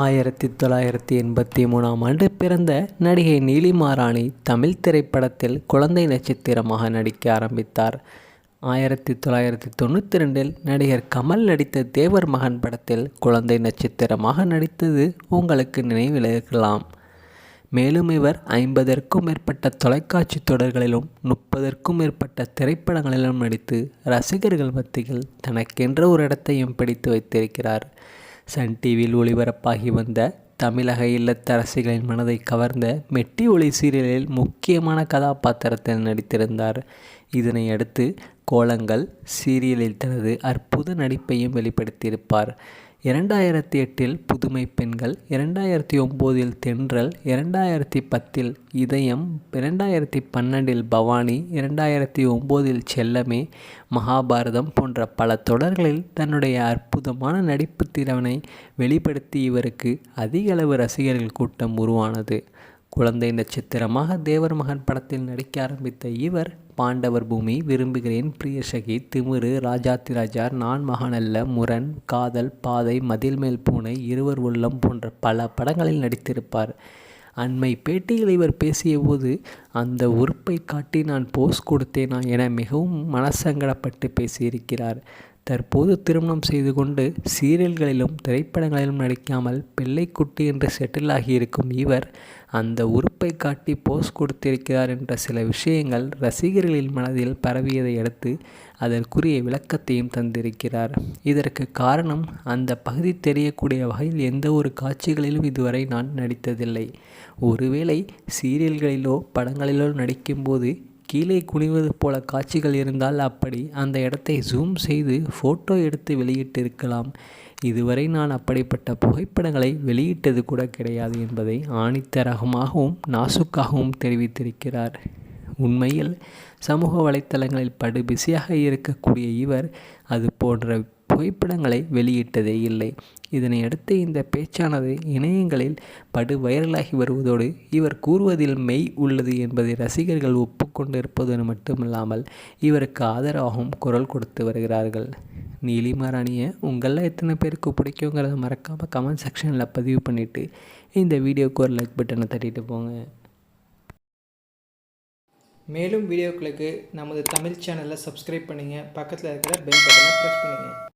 ஆயிரத்தி தொள்ளாயிரத்தி எண்பத்தி மூணாம் ஆண்டு பிறந்த நடிகை நீலிமாராணி தமிழ் திரைப்படத்தில் குழந்தை நட்சத்திரமாக நடிக்க ஆரம்பித்தார். ஆயிரத்தி தொள்ளாயிரத்தி தொண்ணூற்றி ரெண்டில் நடிகர் கமல் நடித்த தேவர் மகன் படத்தில் குழந்தை நட்சத்திரமாக நடித்தது உங்களுக்கு நினைவில் இருக்கலாம். மேலும் இவர் ஐம்பதற்கும் மேற்பட்ட தொலைக்காட்சி தொடர்களிலும் முப்பதற்கும் மேற்பட்ட திரைப்படங்களிலும் நடித்து ரசிகர்கள் மத்தியில் தனக்கென்ற ஒரு இடத்தையும் பிடித்து வைத்திருக்கிறார். சன் டிவியில் ஒளிபரப்பாகி வந்த தமிழக இல்லத்தரசிகளின் மனதை கவர்ந்த மெட்டி ஒளி சீரியலில் முக்கியமான கதாபாத்திரத்தில் நடித்திருந்தார். இதனை அடுத்து கோலங்கள் சீரியலில் தனது அற்புத நடிப்பையும் வெளிப்படுத்தியிருப்பார். இரண்டாயிரத்தி எட்டில் புதுமை பெண்கள் இரண்டாயிரத்தி ஒம்போதில் தென்றல் இரண்டாயிரத்தி பத்தில் இதயம் இரண்டாயிரத்தி பன்னெண்டில் பவானி இரண்டாயிரத்தி ஒம்போதில் செல்லமே மகாபாரதம் போன்ற பல தொடர்களில் தன்னுடைய அற்புதமான நடிப்பு திறனை வெளிப்படுத்தி இவருக்கு அதிகளவு ரசிகர்கள் கூட்டம் உருவானது. குழந்தை நட்சத்திரமாக தேவர் மகன் படத்தில் நடிக்க ஆரம்பித்த இவர் பாண்டவர் பூமி விரும்புகிறேன். பிரியசகி திமிரு ராஜாத்திராஜார் நான் மகானல்ல முரண் காதல் பாதை மதில் மேல் பூனை இருவர் உள்ளம் போன்ற பல படங்களில் நடித்திருப்பார். அண்மை பேட்டியில் இவர் பேசியபோது அந்த உறுப்பை காட்டி நான் போஸ் கொடுத்தேனா என மிகவும் மனசங்கடப்பட்டு பேசியிருக்கிறார். தற்போது திருமணம் செய்து கொண்டு சீரியல்களிலும் திரைப்படங்களிலும் நடிக்காமல் பிள்ளைக்குட்டி என்று செட்டில் ஆகியிருக்கும் இவர் அந்த உறுப்பை காட்டி போஸ் கொடுத்திருக்கிறார் என்ற சில விஷயங்கள் ரசிகர்களின் மனதில் பரவியதை அடுத்து அதற்குரிய விளக்கத்தையும் தந்திருக்கிறார். இதற்கு காரணம் அந்த பகுதி தெரியக்கூடிய வகையில் எந்த ஒரு காட்சிகளிலும் இதுவரை நான் நடித்ததில்லை. ஒருவேளை சீரியல்களிலோ படங்களிலோ நடிக்கும்போது கீழே குனிவது போல காட்சிகள் இருந்தால் அப்படி அந்த இடத்தை ஜூம் செய்து ஃபோட்டோ எடுத்து வெளியிட்டிருக்கலாம். இதுவரை நான் அப்படிப்பட்ட புகைப்படங்களை வெளியிட்டது கூட கிடையாது என்பதை ஆணித்தரகமாகவும் நாசுக்காகவும் தெரிவித்திருக்கிறார். உண்மையில் சமூக வலைத்தளங்களில் படு பிஸியாக இருக்கக்கூடிய இவர் அது போன்ற புகைப்படங்களை வெளியிட்டதே இல்லை. இதனையடுத்து இந்த பேச்சானது இணையங்களில் படு வைரலாகி வருவதோடு இவர் கூறுவதில் மெய் உள்ளது என்பதை ரசிகர்கள் ஒப்புக்கொண்டிருப்பது மட்டுமில்லாமல் இவருக்கு ஆதரவாகவும் குரல் கொடுத்து வருகிறார்கள். நீலிமாராணியை உங்களில் எத்தனை பேருக்கு பிடிக்குங்கிறத மறக்காமல் கமெண்ட் செக்ஷனில் பதிவு பண்ணிவிட்டு இந்த வீடியோக்கு ஒரு லைக் பட்டனை தட்டிட்டு போங்க. மேலும் வீடியோக்களுக்கு நமது தமிழ் சேனலை சப்ஸ்கிரைப் பண்ணுங்கள் பக்கத்தில் இருக்கிற பெல் பட்டனை ப்ரெஸ் பண்ணுங்கள்